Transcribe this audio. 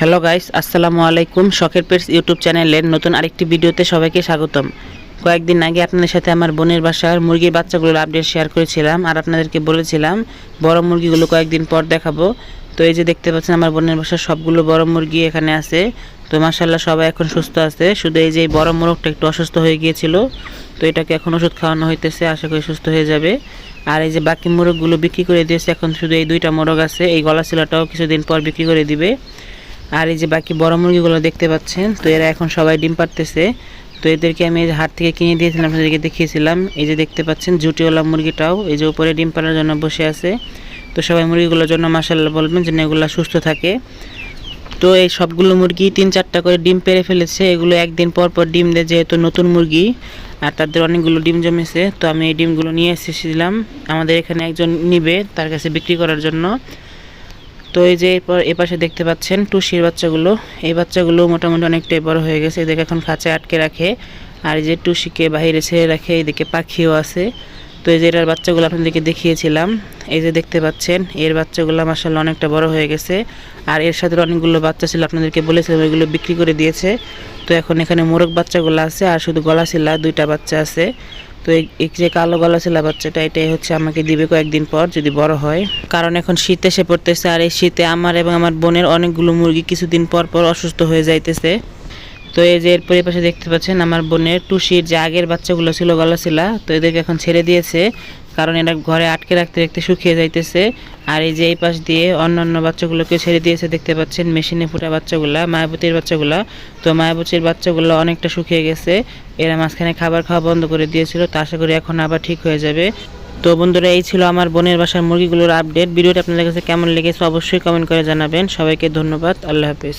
Hello guys আসসালামু আলাইকুম শখের পেটস ইউটিউব চ্যানেলের নতুন আরেকটি ভিডিওতে সবাইকে স্বাগতম। কয়েকদিন আগে আপনাদের সাথে আমার বোনের বাসার মুরগির বাচ্চাগুলোর আপডেট শেয়ার করেছিলাম আর আপনাদেরকে বলেছিলাম বড় মুরগিগুলো কয়েকদিন পর দেখাবো। তো এই যে দেখতে পাচ্ছেন আমার বোনের বাসার সবগুলো বড় মুরগি এখানে আছে। তো মাসাল্লাহ সবাই এখন সুস্থ আছে। শুধু এই যে বড় মোরগটা একটু অসুস্থ হয়ে গিয়েছিল। তো এটাকে এখন ওষুধ খাওয়ানো হইতেছে। আশা করি সুস্থ হয়ে যাবে। আর এই যে বাকি মোরগগুলো বিক্রি করে দিয়েছে, এখন শুধু এই দুইটা মোরগ আছে। এই গলা শিলাটাও কিছুদিন পর বিক্রি করে দিবে। আর এই যে বাকি বড় মুরগিগুলো দেখতে পাচ্ছেন, তো এরা এখন সবাই ডিম পারতেছে তো এদেরকে আমি এই হাট থেকে কিনে দিয়েছিলাম, আপনাদেরকে দেখিয়েছিলাম। এই যে দেখতে পাচ্ছেন জুটিওয়ালা মুরগিটাও, এই যে উপরে ডিম পাড়ার জন্য বসে আছে। তো সবাই মুরগিগুলোর জন্য মাসাল্লাহ বলবেন যেন এগুলো সুস্থ থাকে। তো এই সবগুলো মুরগি তিন চারটা করে ডিম পেরে ফেলেছে। এগুলো একদিন পর পর ডিম দেয়, যেহেতু নতুন মুরগি, আর তাদের অনেকগুলো ডিম জমেছে। তো আমি এই ডিমগুলো নিয়ে এসেছিলাম। আমাদের এখানে একজন নিবে তার কাছে বিক্রি করার জন্য। তো এই যে এরপর এ পাশে দেখতে পাচ্ছেন টুসির বাচ্চাগুলো। এই বাচ্চাগুলো মোটামুটি অনেকটাই বড় হয়ে গেছে। এদেরকে এখন খাঁচায় আটকে রাখে। আর এই যে টুসিকে বাইরে ছেড়ে রাখে, এদিকে পাখিও আছে। তো এই যে এটার বাচ্চাগুলো আপনাদেরকে দেখিয়েছিলাম। এই যে দেখতে পাচ্ছেন, এর বাচ্চাগুলো মাসাল্লাহ অনেকটা বড় হয়ে গেছে। আর এর সাথে অনেকগুলো বাচ্চা ছিল, আপনাদেরকে বলেছিলাম, এগুলো বিক্রি করে দিয়েছে। তো এখন এখানে মোরগ বাচ্চাগুলো আছে, আর শুধু গলা শিলা দুইটা বাচ্চা আছে। তো এই যে কালো গলা ছিল বাচ্চাটা, এটাই হচ্ছে আমাকে দিবে কয়েকদিন পর যদি বড় হয়। কারণ এখন শীত এসে পড়তেছে আর এই শীতে আমার এবং আমার বোনের অনেকগুলো মুরগি কিছুদিন পর পর অসুস্থ হয়ে যাইতেছে। তো এই যে এরপরে পাশে দেখতে পাচ্ছেন আমার বোনের টুসির যে আগের বাচ্চাগুলো ছিল গলা ছিলা, তো এদেরকে এখন ছেড়ে দিয়েছে। কারণ এরা ঘরে আটকে রাখতে রাখতে শুকিয়ে যাইতেছে। আর এই যে এই পাশ দিয়ে অন্যান্য বাচ্চাগুলোকে ছেড়ে দিয়েছে, দেখতে পাচ্ছেন মেশিনে ফুটা বাচ্চাগুলা, মায়াবতীর বাচ্চাগুলা। তো মায়াবতীর বাচ্চাগুলো অনেকটা শুকিয়ে গেছে। এরা মাঝখানে খাবার খাওয়া বন্ধ করে দিয়েছিল, তো আশা করি এখন আবার ঠিক হয়ে যাবে। তো বন্ধুরা, এই ছিল আমার বোনের বাসার মুরগিগুলোর আপডেট ভিডিওটা আপনাদের কাছে কেমন লেগেছে অবশ্যই কমেন্ট করে জানাবেন। সবাইকে ধন্যবাদ, আল্লাহ হাফিজ।